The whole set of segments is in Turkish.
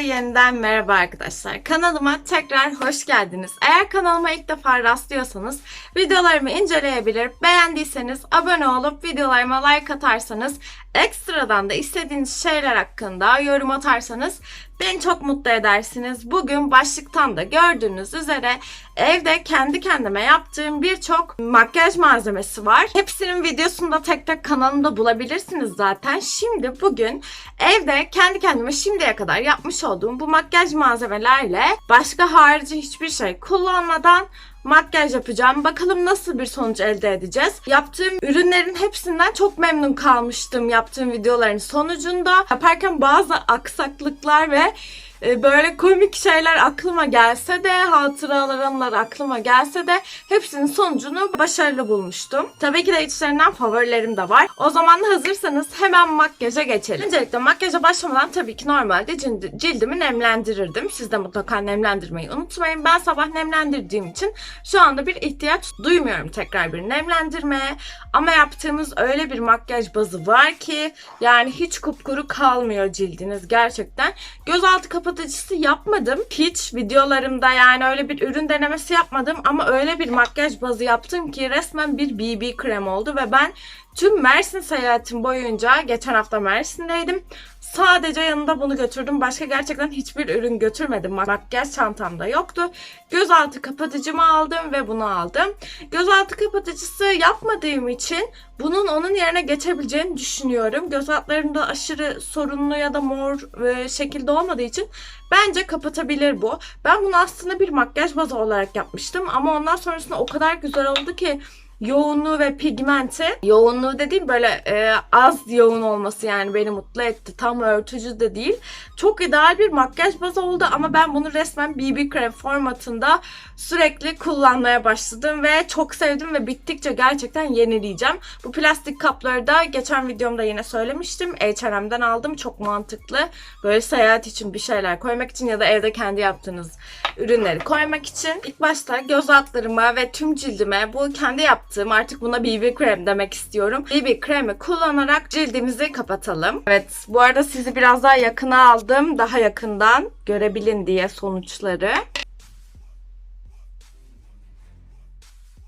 yeniden merhaba arkadaşlar. Kanalıma tekrar hoş geldiniz. Eğer kanalıma ilk defa rastlıyorsanız videolarımı inceleyebilir, beğendiyseniz abone olup videolarıma like atarsanız, ekstradan da istediğiniz şeyler hakkında yorum atarsanız beni çok mutlu edersiniz. Bugün başlıktan da gördüğünüz üzere evde kendi kendime yaptığım birçok makyaj malzemesi var. Hepsinin videosunu da tek tek kanalımda bulabilirsiniz zaten. Şimdi bugün evde kendi kendime şimdiye kadar yapmış olduğum bu makyaj malzemelerle başka harici hiçbir şey kullanmadan makyaj yapacağım. Bakalım nasıl bir sonuç elde edeceğiz. Yaptığım ürünlerin hepsinden çok memnun kalmıştım yaptığım videoların sonucunda. Yaparken bazı aksaklıklar ve böyle komik şeyler aklıma gelse de, hatıralar, anılar aklıma gelse de hepsinin sonucunu başarılı bulmuştum. Tabii ki de içlerinden favorilerim de var. O zaman hazırsanız hemen makyaja geçelim. Öncelikle makyaja başlamadan tabii ki normalde cildi- cildimi nemlendirirdim. Siz de mutlaka nemlendirmeyi unutmayın. Ben sabah nemlendirdiğim için şu anda bir ihtiyaç duymuyorum tekrar bir nemlendirmeye. Ama yaptığımız öyle bir makyaj bazı var ki yani hiç kupkuru kalmıyor cildiniz gerçekten. Gözaltı kapatıcısı yapmadım. Hiç videolarımda yani öyle bir ürün denemesi yapmadım ama öyle bir makyaj bazı yaptım ki resmen bir BB krem oldu ve ben tüm Mersin seyahatim boyunca geçen hafta Mersin'deydim. Sadece yanında bunu götürdüm. Başka gerçekten hiçbir ürün götürmedim. Mak- Makyaj çantamda yoktu. Gözaltı kapatıcımı aldım ve bunu aldım. Gözaltı kapatıcısı yapmadığım için bunun onun yerine geçebileceğini düşünüyorum. Göz altlarımda aşırı sorunlu ya da mor e, şekilde olmadığı için bence kapatabilir bu. Ben bunu aslında bir makyaj bazı olarak yapmıştım ama ondan sonrasında o kadar güzel oldu ki yoğunluğu ve pigmenti yoğunluğu dediğim böyle e, az yoğun olması yani beni mutlu etti. Tam örtücü de değil. Çok ideal bir makyaj bazı oldu ama ben bunu resmen BB krem formatında sürekli kullanmaya başladım ve çok sevdim ve bittikçe gerçekten yenileyeceğim. Bu plastik kapları da geçen videomda yine söylemiştim. H&M'den aldım. Çok mantıklı. Böyle seyahat için bir şeyler koymak için ya da evde kendi yaptığınız ürünleri koymak için. İlk başta göz altlarıma ve tüm cildime bu kendi yaptığım artık buna BB krem demek istiyorum. BB kremi kullanarak cildimizi kapatalım. Evet bu arada sizi biraz daha yakına aldım. Daha yakından görebilin diye sonuçları.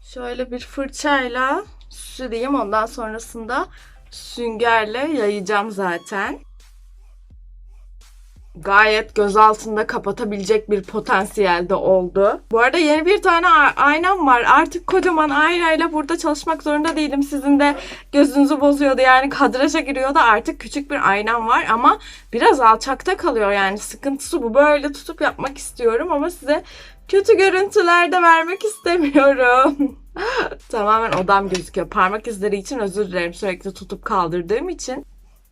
Şöyle bir fırçayla süreyim. Ondan sonrasında süngerle yayacağım zaten. Gayet göz altında kapatabilecek bir potansiyelde oldu. Bu arada yeni bir tane aynam var. Artık kocaman aynayla burada çalışmak zorunda değilim. Sizin de gözünüzü bozuyordu. Yani kadraja giriyordu. Artık küçük bir aynam var ama biraz alçakta kalıyor yani. Sıkıntısı bu. Böyle tutup yapmak istiyorum ama size kötü görüntüler de vermek istemiyorum. Tamamen odam gözüküyor. Parmak izleri için özür dilerim sürekli tutup kaldırdığım için.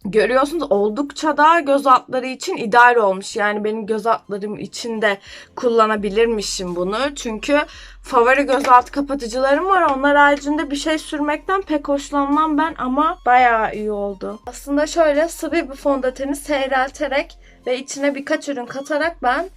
Görüyorsunuz oldukça da göz altları için ideal olmuş. Yani benim göz altlarım için de kullanabilirmişim bunu. Çünkü favori göz altı kapatıcılarım var. Onlar haricinde bir şey sürmekten pek hoşlanmam ben ama bayağı iyi oldu. Aslında şöyle sıvı bir fondöteni seyrelterek ve içine birkaç ürün katarak ben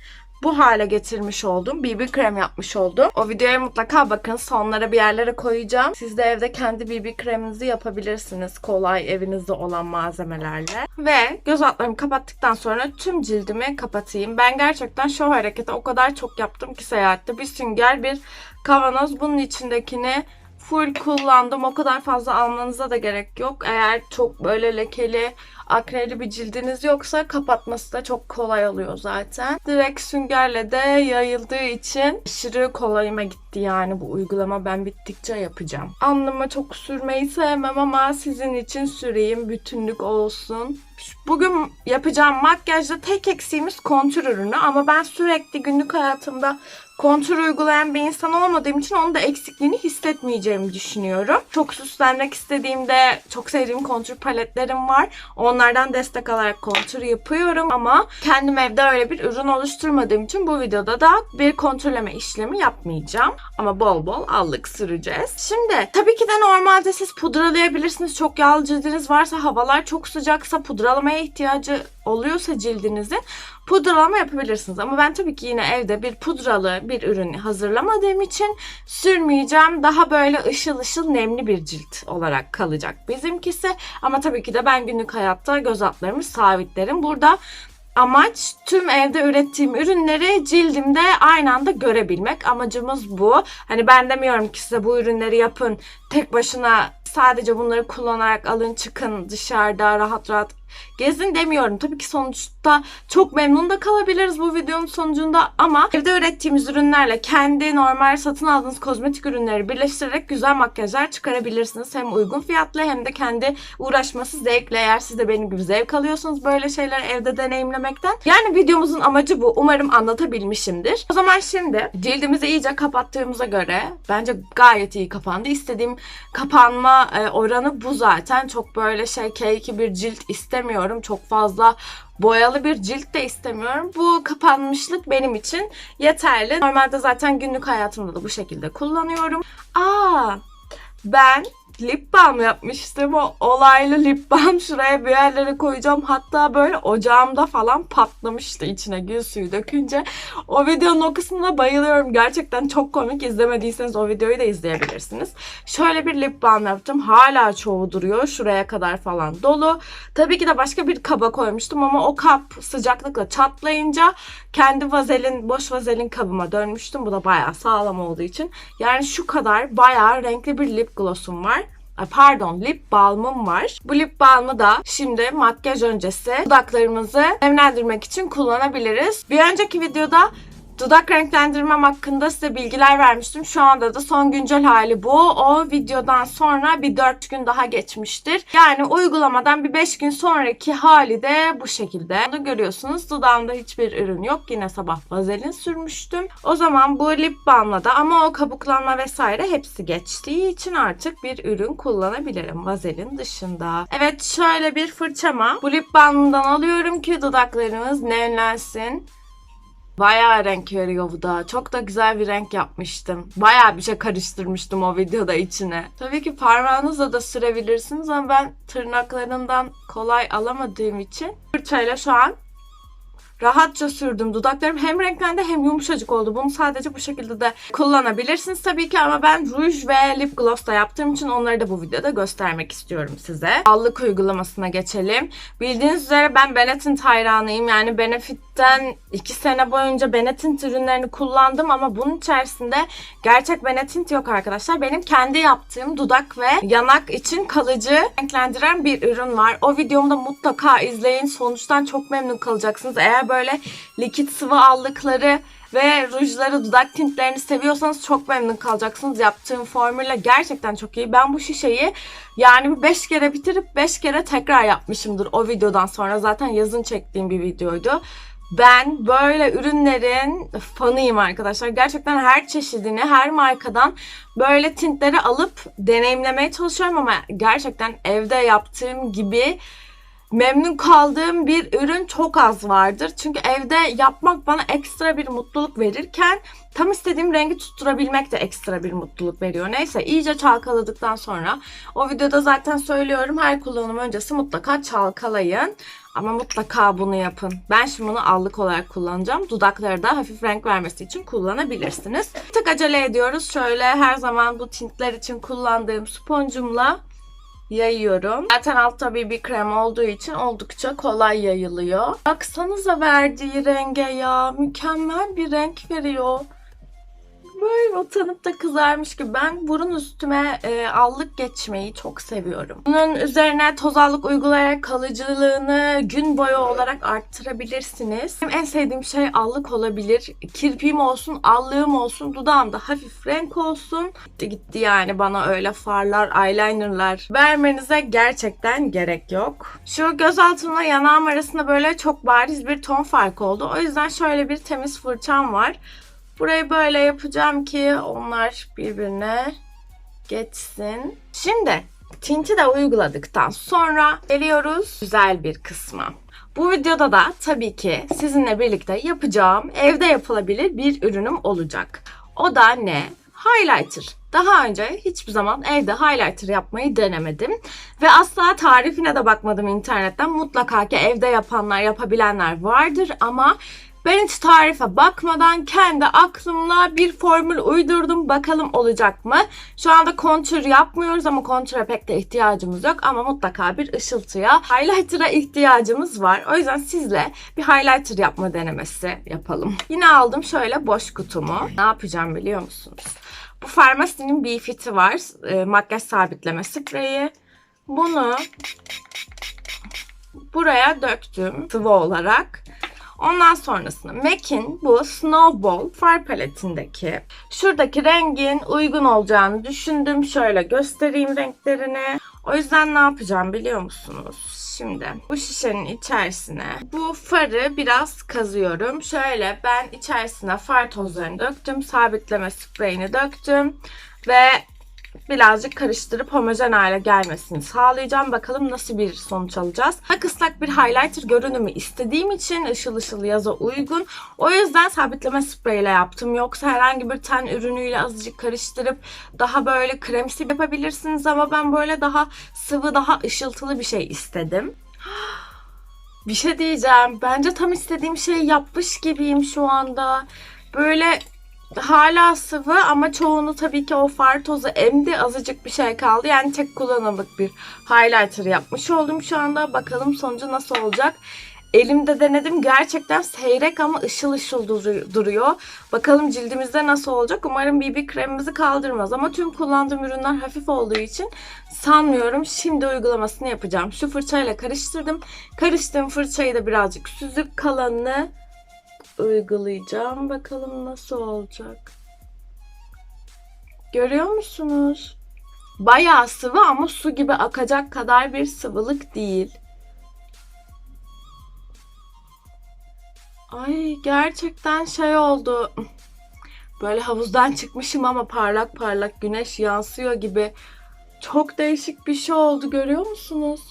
bu hale getirmiş oldum. BB krem yapmış oldum. O videoya mutlaka bakın. Sonlara bir yerlere koyacağım. Siz de evde kendi BB kreminizi yapabilirsiniz. Kolay evinizde olan malzemelerle. Ve göz altlarımı kapattıktan sonra tüm cildimi kapatayım. Ben gerçekten şu hareketi o kadar çok yaptım ki seyahatte. Bir sünger, bir kavanoz. Bunun içindekini full kullandım. O kadar fazla almanıza da gerek yok. Eğer çok böyle lekeli, akneli bir cildiniz yoksa kapatması da çok kolay oluyor zaten. Direkt süngerle de yayıldığı için aşırı kolayıma gitti yani bu uygulama. Ben bittikçe yapacağım. Alnıma çok sürmeyi sevmem ama sizin için süreyim. Bütünlük olsun. Bugün yapacağım makyajda tek eksiğimiz kontür ürünü ama ben sürekli günlük hayatımda kontür uygulayan bir insan olmadığım için onun da eksikliğini hissetmeyeceğimi düşünüyorum. Çok süslenmek istediğimde çok sevdiğim kontür paletlerim var. Onlardan destek alarak kontür yapıyorum ama kendim evde öyle bir ürün oluşturmadığım için bu videoda da bir kontürleme işlemi yapmayacağım. Ama bol bol allık süreceğiz. Şimdi tabii ki de normalde siz pudralayabilirsiniz. Çok yağlı cildiniz varsa havalar çok sıcaksa pudralamaya ihtiyacı oluyorsa cildinizin pudralama yapabilirsiniz. Ama ben tabii ki yine evde bir pudralı bir ürün hazırlamadığım için sürmeyeceğim. Daha böyle ışıl ışıl nemli bir cilt olarak kalacak bizimkisi. Ama tabii ki de ben günlük hayatta göz altlarımı sabitlerim. Burada Amaç tüm evde ürettiğim ürünleri cildimde aynı anda görebilmek. Amacımız bu. Hani ben demiyorum ki size bu ürünleri yapın. Tek başına sadece bunları kullanarak alın çıkın dışarıda rahat rahat gezin demiyorum. Tabii ki sonuçta çok memnun da kalabiliriz bu videonun sonucunda ama evde ürettiğimiz ürünlerle kendi normal satın aldığınız kozmetik ürünleri birleştirerek güzel makyajlar çıkarabilirsiniz. Hem uygun fiyatlı hem de kendi uğraşması zevkle eğer siz de benim gibi zevk alıyorsanız böyle şeyleri evde deneyimlemekten. Yani videomuzun amacı bu. Umarım anlatabilmişimdir. O zaman şimdi cildimizi iyice kapattığımıza göre bence gayet iyi kapandı. İstediğim kapanma e, oranı bu zaten. Çok böyle şey keyki bir cilt istemiyorum. Çok fazla boyalı bir cilt de istemiyorum. Bu kapanmışlık benim için yeterli. Normalde zaten günlük hayatımda da bu şekilde kullanıyorum. Aa, ben lip balm yapmıştım. O olaylı lip balm şuraya bir yerlere koyacağım. Hatta böyle ocağımda falan patlamıştı içine gül suyu dökünce. O videonun o kısmına bayılıyorum. Gerçekten çok komik. İzlemediyseniz o videoyu da izleyebilirsiniz. Şöyle bir lip balm yaptım. Hala çoğu duruyor. Şuraya kadar falan dolu. Tabii ki de başka bir kaba koymuştum ama o kap sıcaklıkla çatlayınca kendi vazelin, boş vazelin kabıma dönmüştüm. Bu da bayağı sağlam olduğu için. Yani şu kadar bayağı renkli bir lip gloss'um var. Pardon lip balmım var. Bu lip balmı da şimdi makyaj öncesi dudaklarımızı nemlendirmek için kullanabiliriz. Bir önceki videoda dudak renklendirmem hakkında size bilgiler vermiştim. Şu anda da son güncel hali bu. O videodan sonra bir 4 gün daha geçmiştir. Yani uygulamadan bir 5 gün sonraki hali de bu şekilde. Bunu görüyorsunuz. Dudağımda hiçbir ürün yok. Yine sabah vazelin sürmüştüm. O zaman bu lip balmla da ama o kabuklanma vesaire hepsi geçtiği için artık bir ürün kullanabilirim vazelin dışında. Evet şöyle bir fırçama bu lip balmından alıyorum ki dudaklarımız nemlensin. Bayağı renk veriyor bu da. Çok da güzel bir renk yapmıştım. Bayağı bir şey karıştırmıştım o videoda içine. Tabii ki parmağınızla da sürebilirsiniz ama ben tırnaklarından kolay alamadığım için fırçayla şu an rahatça sürdüm. Dudaklarım hem renklendi hem yumuşacık oldu. Bunu sadece bu şekilde de kullanabilirsiniz tabii ki ama ben ruj ve lip gloss da yaptığım için onları da bu videoda göstermek istiyorum size. Allık uygulamasına geçelim. Bildiğiniz üzere ben Benetint hayranıyım. Yani Benefit'ten 2 sene boyunca Benetint ürünlerini kullandım ama bunun içerisinde gerçek Benetint yok arkadaşlar. Benim kendi yaptığım dudak ve yanak için kalıcı renklendiren bir ürün var. O videomu da mutlaka izleyin. Sonuçtan çok memnun kalacaksınız. Eğer böyle likit sıvı allıkları ve rujları, dudak tintlerini seviyorsanız çok memnun kalacaksınız. Yaptığım formülle gerçekten çok iyi. Ben bu şişeyi yani 5 kere bitirip 5 kere tekrar yapmışımdır o videodan sonra. Zaten yazın çektiğim bir videoydu. Ben böyle ürünlerin fanıyım arkadaşlar. Gerçekten her çeşidini, her markadan böyle tintleri alıp deneyimlemeye çalışıyorum ama gerçekten evde yaptığım gibi memnun kaldığım bir ürün çok az vardır. Çünkü evde yapmak bana ekstra bir mutluluk verirken tam istediğim rengi tutturabilmek de ekstra bir mutluluk veriyor. Neyse iyice çalkaladıktan sonra o videoda zaten söylüyorum her kullanım öncesi mutlaka çalkalayın. Ama mutlaka bunu yapın. Ben şimdi bunu allık olarak kullanacağım. Dudakları da hafif renk vermesi için kullanabilirsiniz. Bir tık acele ediyoruz. Şöyle her zaman bu tintler için kullandığım sponcumla yayıyorum. Zaten altta bir bir krem olduğu için oldukça kolay yayılıyor. Baksanıza verdiği renge ya. Mükemmel bir renk veriyor. Böyle utanıp da kızarmış gibi. Ben burun üstüme e, allık geçmeyi çok seviyorum. Bunun üzerine toz allık uygulayarak kalıcılığını gün boyu olarak arttırabilirsiniz. Benim en sevdiğim şey allık olabilir. Kirpiğim olsun, allığım olsun, dudağımda hafif renk olsun. Gitti gitti yani bana öyle farlar, eyelinerlar vermenize gerçekten gerek yok. Şu göz altımla yanağım arasında böyle çok bariz bir ton farkı oldu. O yüzden şöyle bir temiz fırçam var. Burayı böyle yapacağım ki onlar birbirine geçsin. Şimdi tinti de uyguladıktan sonra geliyoruz güzel bir kısma. Bu videoda da tabii ki sizinle birlikte yapacağım evde yapılabilir bir ürünüm olacak. O da ne? Highlighter. Daha önce hiçbir zaman evde highlighter yapmayı denemedim. Ve asla tarifine de bakmadım internetten. Mutlaka ki evde yapanlar, yapabilenler vardır ama Ben hiç tarife bakmadan kendi aklımla bir formül uydurdum. Bakalım olacak mı? Şu anda kontür yapmıyoruz ama kontüre pek de ihtiyacımız yok. Ama mutlaka bir ışıltıya, highlighter'a ihtiyacımız var. O yüzden sizle bir highlighter yapma denemesi yapalım. Yine aldım şöyle boş kutumu. Ne yapacağım biliyor musunuz? Bu Farmasi'nin bir fiti var. E, makyaj sabitleme spreyi. Bunu buraya döktüm sıvı olarak. Ondan sonrasında MAC'in bu Snowball far paletindeki şuradaki rengin uygun olacağını düşündüm. Şöyle göstereyim renklerini. O yüzden ne yapacağım biliyor musunuz? Şimdi bu şişenin içerisine bu farı biraz kazıyorum. Şöyle ben içerisine far tozlarını döktüm. Sabitleme spreyini döktüm. Ve birazcık karıştırıp homojen hale gelmesini sağlayacağım. Bakalım nasıl bir sonuç alacağız. Ak ıslak bir highlighter görünümü istediğim için ışıl ışıl yaza uygun. O yüzden sabitleme spreyle yaptım. Yoksa herhangi bir ten ürünüyle azıcık karıştırıp daha böyle kremsi yapabilirsiniz ama ben böyle daha sıvı, daha ışıltılı bir şey istedim. Bir şey diyeceğim. Bence tam istediğim şeyi yapmış gibiyim şu anda. Böyle hala sıvı ama çoğunu tabii ki o far tozu emdi. Azıcık bir şey kaldı. Yani tek kullanımlık bir highlighter yapmış oldum şu anda. Bakalım sonucu nasıl olacak. Elimde denedim. Gerçekten seyrek ama ışıl ışıl duru- duruyor. Bakalım cildimizde nasıl olacak. Umarım BB kremimizi kaldırmaz. Ama tüm kullandığım ürünler hafif olduğu için sanmıyorum. Şimdi uygulamasını yapacağım. Şu fırçayla karıştırdım. Karıştığım fırçayı da birazcık süzüp kalanını uygulayacağım. Bakalım nasıl olacak. Görüyor musunuz? Bayağı sıvı ama su gibi akacak kadar bir sıvılık değil. Ay gerçekten şey oldu. Böyle havuzdan çıkmışım ama parlak parlak güneş yansıyor gibi. Çok değişik bir şey oldu görüyor musunuz?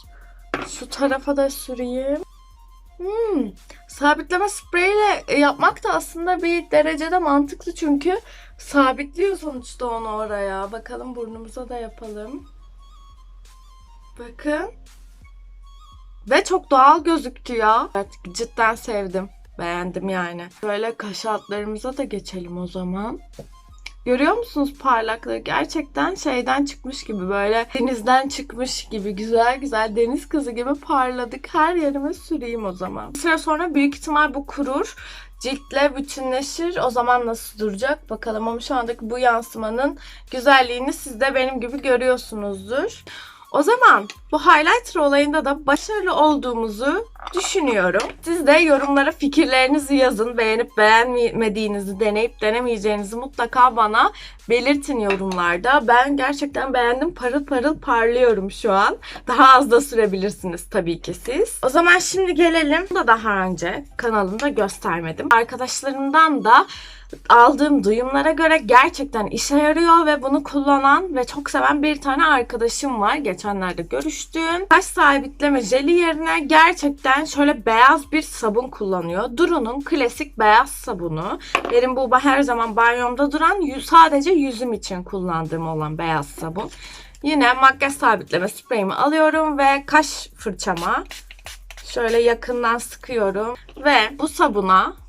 Şu tarafa da süreyim. Hmm, sabitleme spreyle yapmak da aslında bir derecede mantıklı çünkü sabitliyor sonuçta onu oraya. Bakalım burnumuza da yapalım. Bakın. Ve çok doğal gözüktü ya. Evet, cidden sevdim. Beğendim yani. Böyle kaş altlarımıza da geçelim o zaman. Görüyor musunuz parlaklığı? Gerçekten şeyden çıkmış gibi böyle denizden çıkmış gibi güzel güzel deniz kızı gibi parladık. Her yerime süreyim o zaman. Bir süre sonra büyük ihtimal bu kurur. Ciltle bütünleşir. O zaman nasıl duracak bakalım. Ama şu andaki bu yansımanın güzelliğini siz de benim gibi görüyorsunuzdur. O zaman bu highlighter olayında da başarılı olduğumuzu düşünüyorum. Siz de yorumlara fikirlerinizi yazın. Beğenip beğenmediğinizi, deneyip denemeyeceğinizi mutlaka bana belirtin yorumlarda. Ben gerçekten beğendim. Parıl parıl parlıyorum şu an. Daha az da sürebilirsiniz tabii ki siz. O zaman şimdi gelelim. Bu da daha önce kanalımda göstermedim. Arkadaşlarımdan da aldığım duyumlara göre gerçekten işe yarıyor ve bunu kullanan ve çok seven bir tane arkadaşım var. Geçenlerde görüştüğüm. Kaş sabitleme jeli yerine gerçekten şöyle beyaz bir sabun kullanıyor. Duru'nun klasik beyaz sabunu. Benim bu her zaman banyomda duran sadece yüzüm için kullandığım olan beyaz sabun. Yine makyaj sabitleme spreyimi alıyorum ve kaş fırçama şöyle yakından sıkıyorum ve bu sabuna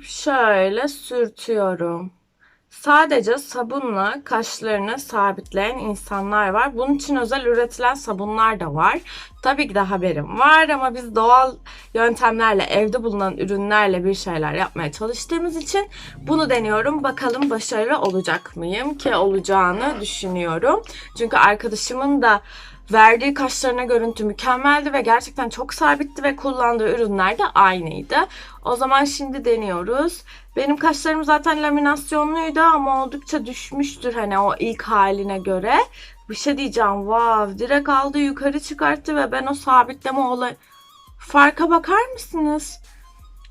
şöyle sürtüyorum. Sadece sabunla kaşlarını sabitleyen insanlar var. Bunun için özel üretilen sabunlar da var. Tabii ki de haberim var ama biz doğal yöntemlerle, evde bulunan ürünlerle bir şeyler yapmaya çalıştığımız için bunu deniyorum. Bakalım başarılı olacak mıyım ki olacağını düşünüyorum. Çünkü arkadaşımın da Verdiği kaşlarına görüntü mükemmeldi ve gerçekten çok sabitti ve kullandığı ürünler de aynıydı. O zaman şimdi deniyoruz. Benim kaşlarım zaten laminasyonluydu ama oldukça düşmüştür hani o ilk haline göre. Bir şey diyeceğim. Wow, direkt aldı yukarı çıkarttı ve ben o sabitleme olay farka bakar mısınız?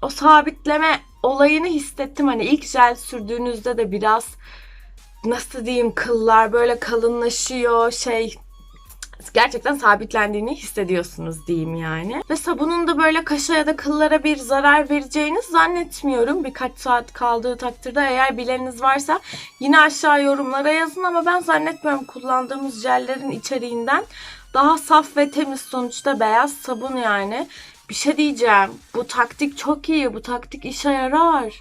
O sabitleme olayını hissettim. Hani ilk jel sürdüğünüzde de biraz nasıl diyeyim kıllar böyle kalınlaşıyor şey gerçekten sabitlendiğini hissediyorsunuz diyeyim yani. Ve sabunun da böyle kaşa ya da kıllara bir zarar vereceğini zannetmiyorum. Birkaç saat kaldığı takdirde eğer bileniniz varsa yine aşağı yorumlara yazın ama ben zannetmiyorum kullandığımız jellerin içeriğinden daha saf ve temiz sonuçta beyaz sabun yani. Bir şey diyeceğim. Bu taktik çok iyi. Bu taktik işe yarar.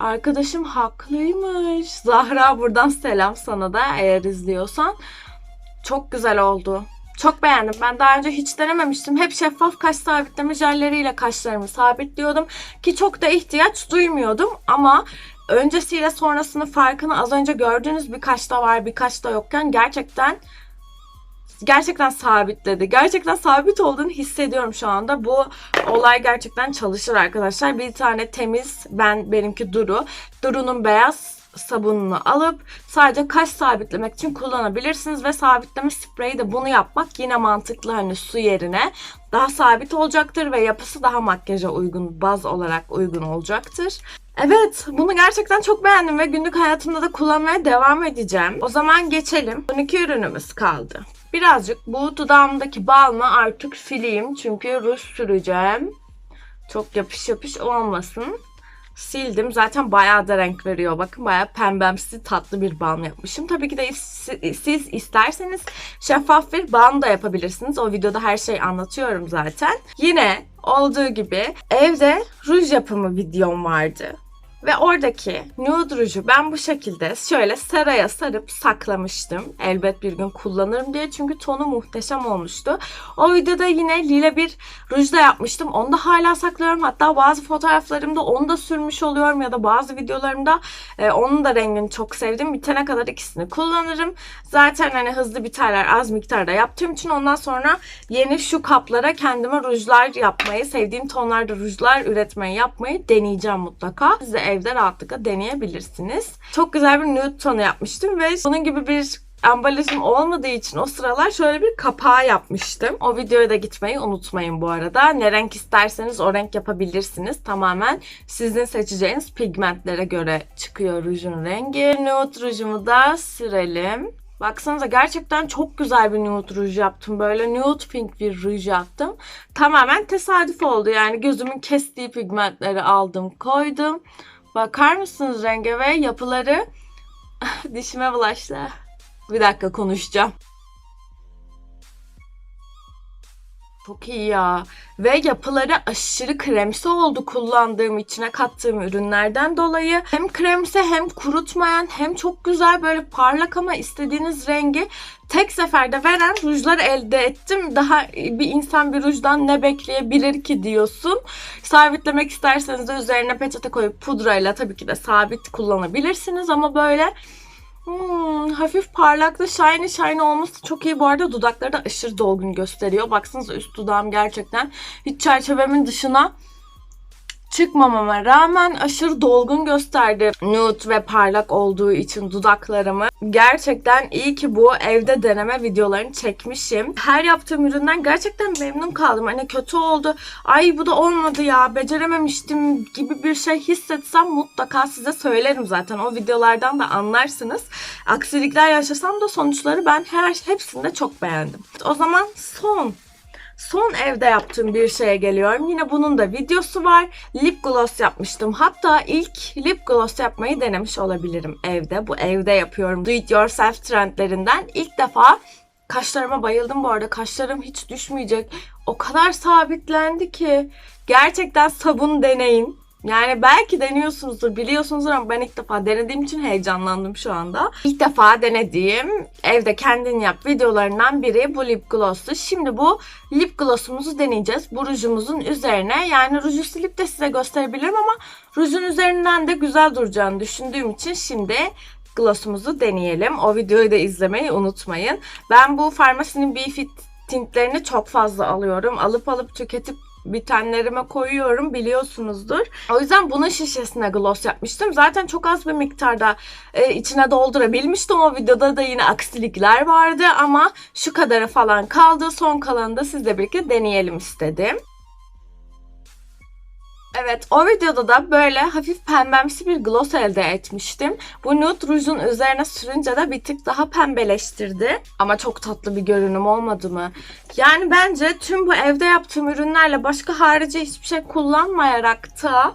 Arkadaşım haklıymış. Zahra buradan selam sana da eğer izliyorsan. Çok güzel oldu. Çok beğendim. Ben daha önce hiç denememiştim. Hep şeffaf kaş sabitleme jelleriyle kaşlarımı sabitliyordum. Ki çok da ihtiyaç duymuyordum. Ama öncesiyle sonrasının farkını az önce gördüğünüz bir kaşta var bir kaşta yokken gerçekten gerçekten sabitledi. Gerçekten sabit olduğunu hissediyorum şu anda. Bu olay gerçekten çalışır arkadaşlar. Bir tane temiz ben benimki Duru. Duru'nun beyaz sabununu alıp sadece kaş sabitlemek için kullanabilirsiniz ve sabitleme spreyi de bunu yapmak yine mantıklı hani su yerine daha sabit olacaktır ve yapısı daha makyaja uygun baz olarak uygun olacaktır. Evet, bunu gerçekten çok beğendim ve günlük hayatımda da kullanmaya devam edeceğim. O zaman geçelim. Son iki ürünümüz kaldı. Birazcık bu dudağımdaki balmı artık sileyim çünkü ruj süreceğim. Çok yapış yapış olmasın. Sildim. Zaten bayağı da renk veriyor. Bakın bayağı pembemsi tatlı bir balm yapmışım. Tabii ki de siz isterseniz şeffaf bir balm da yapabilirsiniz. O videoda her şeyi anlatıyorum zaten. Yine olduğu gibi evde ruj yapımı videom vardı. Ve oradaki nude ruju ben bu şekilde şöyle saraya sarıp saklamıştım. Elbet bir gün kullanırım diye çünkü tonu muhteşem olmuştu. O videoda yine lila bir ruj da yapmıştım. Onu da hala saklıyorum. Hatta bazı fotoğraflarımda onu da sürmüş oluyorum ya da bazı videolarımda e, onun da rengini çok sevdim. Bitene kadar ikisini kullanırım. Zaten hani hızlı biterler az miktarda yaptığım için ondan sonra yeni şu kaplara kendime rujlar yapmayı, sevdiğim tonlarda rujlar üretmeyi yapmayı deneyeceğim mutlaka. Siz de evde rahatlıkla deneyebilirsiniz. Çok güzel bir nude tonu yapmıştım ve bunun gibi bir ambalajım olmadığı için o sıralar şöyle bir kapağı yapmıştım. O videoya da gitmeyi unutmayın bu arada. Ne renk isterseniz o renk yapabilirsiniz. Tamamen sizin seçeceğiniz pigmentlere göre çıkıyor rujun rengi. Nude rujumu da sürelim. Baksanıza gerçekten çok güzel bir nude ruj yaptım. Böyle nude pink bir ruj yaptım. Tamamen tesadüf oldu. Yani gözümün kestiği pigmentleri aldım koydum. Bakar mısınız renge ve yapıları? Dişime bulaştı. Bir dakika konuşacağım. Çok iyi ya. Ve yapıları aşırı kremsi oldu kullandığım içine kattığım ürünlerden dolayı. Hem kremsi hem kurutmayan hem çok güzel böyle parlak ama istediğiniz rengi tek seferde veren rujlar elde ettim. Daha bir insan bir rujdan ne bekleyebilir ki diyorsun. Sabitlemek isterseniz de üzerine peçete koyup pudrayla tabii ki de sabit kullanabilirsiniz ama böyle Hmm, hafif parlaklı shiny shiny olması çok iyi. Bu arada dudakları da aşırı dolgun gösteriyor. Baksanıza üst dudağım gerçekten hiç çerçevemin dışına çıkmamama rağmen aşırı dolgun gösterdi nude ve parlak olduğu için dudaklarımı. Gerçekten iyi ki bu evde deneme videolarını çekmişim. Her yaptığım üründen gerçekten memnun kaldım. Hani kötü oldu, ay bu da olmadı ya, becerememiştim gibi bir şey hissetsem mutlaka size söylerim zaten. O videolardan da anlarsınız. Aksilikler yaşasam da sonuçları ben her hepsinde çok beğendim. O zaman son Son evde yaptığım bir şeye geliyorum. Yine bunun da videosu var. Lip gloss yapmıştım. Hatta ilk lip gloss yapmayı denemiş olabilirim evde. Bu evde yapıyorum. Do it yourself trendlerinden ilk defa Kaşlarıma bayıldım bu arada. Kaşlarım hiç düşmeyecek. O kadar sabitlendi ki. Gerçekten sabun deneyin. Yani belki deniyorsunuzdur, biliyorsunuzdur ama ben ilk defa denediğim için heyecanlandım şu anda. İlk defa denediğim evde kendin yap videolarından biri bu lip gloss'tu. Şimdi bu lip gloss'umuzu deneyeceğiz. Bu rujumuzun üzerine yani ruju silip de size gösterebilirim ama rujun üzerinden de güzel duracağını düşündüğüm için şimdi gloss'umuzu deneyelim. O videoyu da izlemeyi unutmayın. Ben bu farmasinin Beefit tintlerini çok fazla alıyorum. Alıp alıp tüketip bitenlerime koyuyorum biliyorsunuzdur. O yüzden bunun şişesine gloss yapmıştım. Zaten çok az bir miktarda e, içine doldurabilmiştim. O videoda da yine aksilikler vardı ama şu kadarı falan kaldı. Son kalanı da sizle birlikte deneyelim istedim. Evet o videoda da böyle hafif pembemsi bir gloss elde etmiştim. Bu nude rujun üzerine sürünce de bir tık daha pembeleştirdi. Ama çok tatlı bir görünüm olmadı mı? Yani bence tüm bu evde yaptığım ürünlerle başka harici hiçbir şey kullanmayarak da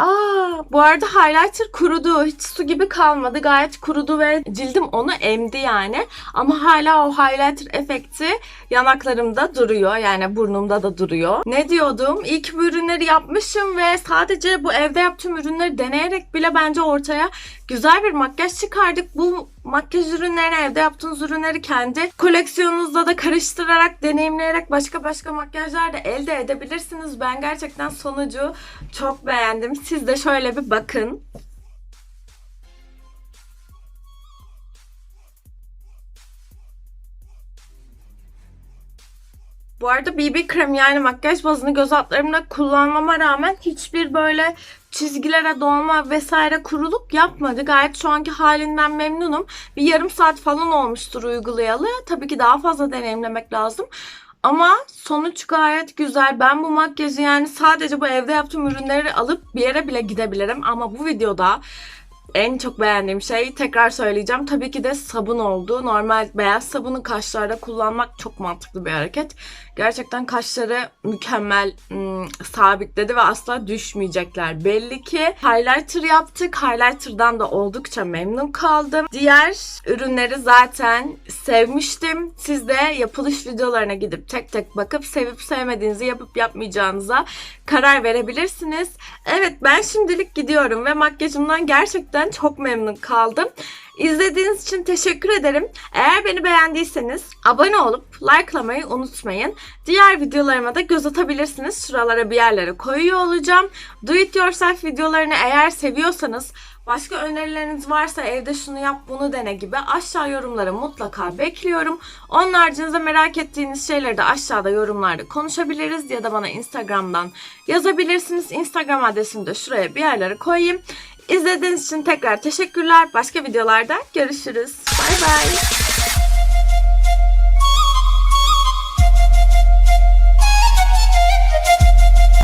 Aa, bu arada highlighter kurudu. Hiç su gibi kalmadı. Gayet kurudu ve cildim onu emdi yani. Ama hala o highlighter efekti yanaklarımda duruyor. Yani burnumda da duruyor. Ne diyordum? İlk bu ürünleri yapmışım ve sadece bu evde yaptığım ürünleri deneyerek bile bence ortaya güzel bir makyaj çıkardık. Bu makyaj ürünlerini, evde yaptığınız ürünleri kendi koleksiyonunuzda da karıştırarak, deneyimleyerek başka başka makyajlar da elde edebilirsiniz. Ben gerçekten sonucu çok beğendim. Siz de şöyle bir bakın. Bu arada BB krem yani makyaj bazını göz altlarımda kullanmama rağmen hiçbir böyle çizgilere dolma vesaire kuruluk yapmadı. Gayet şu anki halinden memnunum. Bir yarım saat falan olmuştur uygulayalı. Tabii ki daha fazla deneyimlemek lazım. Ama sonuç gayet güzel. Ben bu makyajı yani sadece bu evde yaptığım ürünleri alıp bir yere bile gidebilirim. Ama bu videoda en çok beğendiğim şey tekrar söyleyeceğim. Tabii ki de sabun oldu. Normal beyaz sabunu kaşlarda kullanmak çok mantıklı bir hareket. Gerçekten kaşları mükemmel ım, sabitledi ve asla düşmeyecekler. Belli ki highlighter yaptık. Highlighter'dan da oldukça memnun kaldım. Diğer ürünleri zaten sevmiştim. Siz de yapılış videolarına gidip tek tek bakıp sevip sevmediğinizi yapıp yapmayacağınıza karar verebilirsiniz. Evet ben şimdilik gidiyorum ve makyajımdan gerçekten çok memnun kaldım. İzlediğiniz için teşekkür ederim. Eğer beni beğendiyseniz abone olup likelamayı unutmayın. Diğer videolarıma da göz atabilirsiniz. Şuralara bir yerlere koyuyor olacağım. Do it yourself videolarını eğer seviyorsanız Başka önerileriniz varsa evde şunu yap bunu dene gibi aşağı yorumlara mutlaka bekliyorum. Onun haricinde merak ettiğiniz şeyleri de aşağıda yorumlarda konuşabiliriz ya da bana Instagram'dan yazabilirsiniz. Instagram adresimi de şuraya bir yerlere koyayım. İzlediğiniz için tekrar teşekkürler. Başka videolarda görüşürüz. Bay bay.